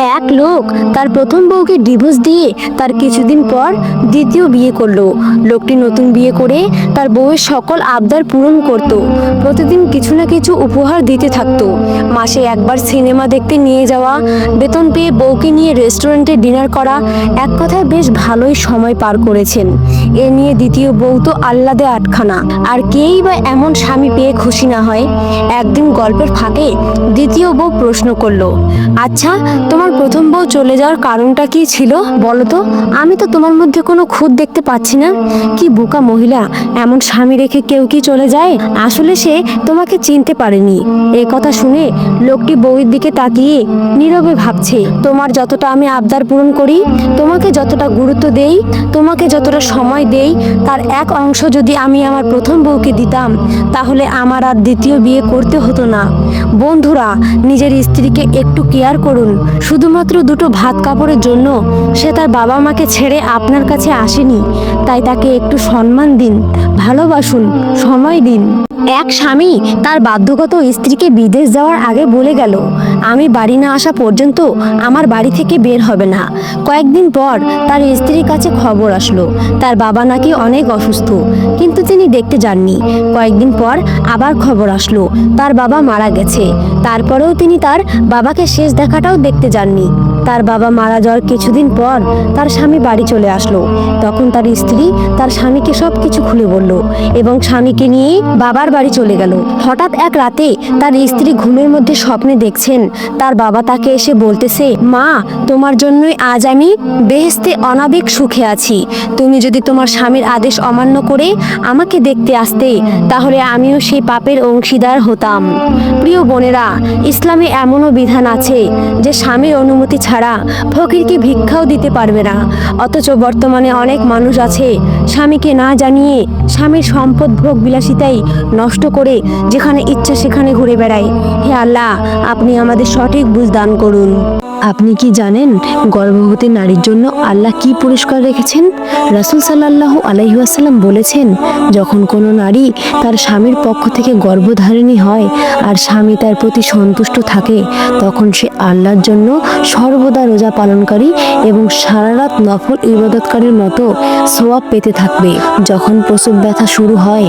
এক লোক তার প্রথম বউকে ডিভোর্স দিয়ে তার কিছুদিন পর দ্বিতীয় বিয়ে করল। লোকটি নতুন বিয়ে করে তার বউয়ের সকল আবদার পূরণ করত। প্রতিদিন কিছু না কিছু উপহার দিতে থাকতো। মাসে একবার সিনেমা দেখতে নিয়ে যাওয়া, বেতন পেয়ে বউকে নিয়ে রেস্টুরেন্টে ডিনার করা, এক কথায় বেশ ভালোই সময় পার করেছেন। এ নিয়ে দ্বিতীয় বউ তো আহ্লাদে আটখানা। আর কেই বা এমন স্বামী পেয়ে খুশি না হয়? একদিন গল্পের ফাঁকে দ্বিতীয় বউ প্রশ্ন করল আচ্ছা তোমার প্রথম বউ চলে যাওয়ার কারণটা কি ছিল? বলো তো আমি তো তোমার মধ্যে কোনো খুঁত দেখতে পাচ্ছি না। কি বোকা মহিলা, এমন স্বামী রেখে কেউ কি চলে যায়? আসলে সে তোমাকে চিনতে পারেনি। এ কথা শুনে লোকটি বউয়ের দিকে তাকিয়ে নীরবে ভাবছে, তোমার যতটা আমি আবদার পূরণ করি, তোমাকে যতটা গুরুত্ব দেই, তোমাকে যতটা সময় দেই, তার এক অংশ যদি আমি আমার প্রথম বউকে দিতাম, তাহলে আমার আর দ্বিতীয় বিয়ে করতে হতো না। বন্ধুরা, নিজের স্ত্রীকে একটু কেয়ার করুন। শুধুমাত্র দুটো ভাত কাপড়ের জন্য সে তার বাবা মাকে ছেড়ে আপনার কাছে আসেনি। তাই তাকে একটু সম্মান দিন, ভালোবাসুন, সময় দিন। এক স্বামী তার বাধ্যগত স্ত্রীকে বিদেশ যাওয়ার আগে বলে গেল, আমি বাড়ি না আসা পর্যন্ত আমার বাড়ি থেকে বের হবে না। কয়েকদিন পর তার স্ত্রীর কাছে খবর আসলো, তার বাবা নাকি অনেক অসুস্থ, কিন্তু তিনি দেখতে যাননি। কয়েকদিন পর আবার খবর আসলো, তার বাবা মারা গেছে। তারপরেও তিনি তার বাবাকে শেষ দেখাটাও দেখতে যাননি। তার বাবা মারা যাওয়ার কিছুদিন পর তার স্বামী বাড়ি চলে আসলো। তখন তার স্ত্রী তার স্বামীকে সব কিছু খুলে বলল এবং স্বামীকে নিয়ে বাবার বাড়ি চলে গেল। হঠাৎ এক রাতে তার স্ত্রী ঘুমের মধ্যে স্বপ্নে দেখছেন। তার বাবা তাকে এসে বলতেছে, মা, তোমার জন্যই আজ আমি বেহেস্তে অনাবিক সুখে আছি। তুমি যদি তোমার স্বামীর আদেশ অমান্য করে আমাকে দেখতে আসতে, তাহলে আমিও সেই পাপের অংশীদার হতাম। প্রিয় বোনেরা, ইসলামে এমনও বিধান আছে যে স্বামীর অনুমতি ছাড়া ফকিরকে ভিক্ষাও দিতে পারবে না। অথচ বর্তমানে অনেক মানুষ আছে স্বামীকে না জানিয়ে স্বামীর সম্পদ ভোগ বিলাসিতাই নষ্ট করে যেখানে ইচ্ছা সেখানে ঘুরে বেড়ায়। হে আল্লাহ, আপনি আমাদের সঠিক বুঝ দান করুন। আপনি কি জানেন গর্ভবতী নারীর জন্য আল্লাহ কি পুরস্কার রেখেছেন? রাসুল সাল্লাল্লাহু আলাইহাসাল্লাম বলেছেন, যখন কোনো নারী তার স্বামীর পক্ষ থেকে গর্ভধারিণী হয় আর স্বামী তার প্রতি সন্তুষ্ট থাকে, তখন সে আল্লাহর জন্য সর্বদা রোজা পালনকারী এবং সারা রাত নফল ইবাদতকারীর মতো সোয়াব পেতে থাকবে। যখন প্রসব ব্যথা শুরু হয়,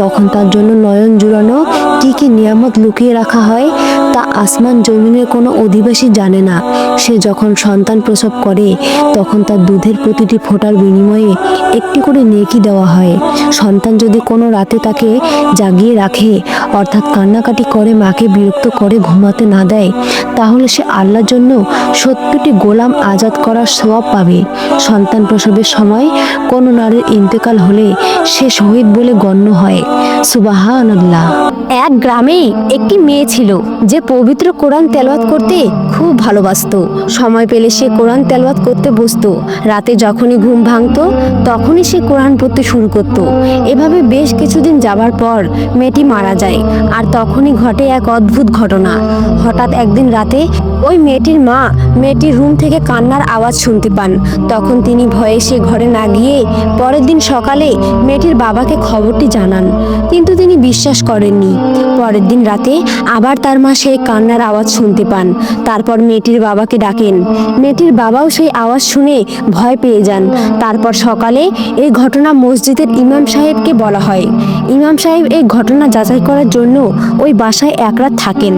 তখন তার জন্য নয়ন জুড়ানো কি কি নিয়ামত লুকিয়ে রাখা হয় তা আসমান জমিনের কোনো অধিবাসী জানে না। সে যখন সন্তান প্রসব করে, তখন তার দুধের প্রতিটি ফোটার বিনিময়ে একটি করে নেকি দেওয়া হয়। সন্তান যদি কোনো রাতে তাকে জাগিয়ে রাখে, অর্থাৎ কান্নাকাটি করে, মাকে বিরক্ত করে, ঘুমাতে না দেয়, তাহলে সে আল্লাহর জন্য সত্যটি গোলাম আজাদ করার সওয়াব পাবে। সন্তান প্রসবের সময় কোনো নারীর ইন্তেকাল হলে সে শহীদ বলে গণ্য হয়। সুবাহান এক গ্রামে একটি মেয়ে ছিল, যে পবিত্র কোরআন তেলওয়াত করতে খুব ভালোবাসতো। সময় পেলে সে কোরআন তেলাওয়াত করতে বসতো। রাতে যখনই ঘুম ভাঙতো, তখনই সে কোরআন পড়তে শুরু করত। এভাবে বেশ কিছুদিন যাবার পর মেয়েটি মারা যায় আর তখনই ঘটে এক অদ্ভুত ঘটনা। হঠাৎ একদিন রাতে ওই মেয়েটির মা মেয়েটির রুম থেকে কান্নার আওয়াজ শুনতে পান। তখন তিনি ভয়ে সে ঘরে না গিয়ে পরের দিন সকালে মেয়েটির বাবাকে খবরটি জানান। কিন্তু তিনি বিশ্বাস করেননি। পরের দিন রাতে আবার তার মা সেই কান্নার আওয়াজ শুনতে পান। তারপর মেয়েটির বাবাকে ডাকেন। মেয়েটির বাবাও সেই আওয়াজ শুনে ভয় পেয়ে যান। তারপর সকালে এই ঘটনা মসজিদের ইমাম সাহেবকে বলা হয়। ইমাম সাহেব এই ঘটনা যাচাই করার জন্য ওই বাসায় এক রাত থাকেন।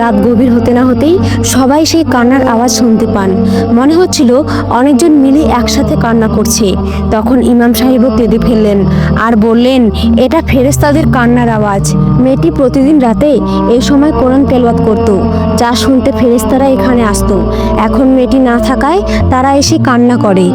রাত গভীর হতে না হতেই সবাই সেই কান্নার আওয়াজ শুনতে পান। মনে হচ্ছিল অনেকজন মিলে একসাথে কান্না করছে। তখন ইমাম সাহেবও কেঁদে ফেললেন আর বললেন, এটা ফেরেস্তাদের কান্নার আওয়াজ। মেয়েটি প্রতিদিন রাতে এই সময় কোরআন তেলওয়াত করত। যা শুনতে ফেরেস্তারা এখানে আসতো। এখন মেয়েটি না থাকায় তারা এসে কান্না করে।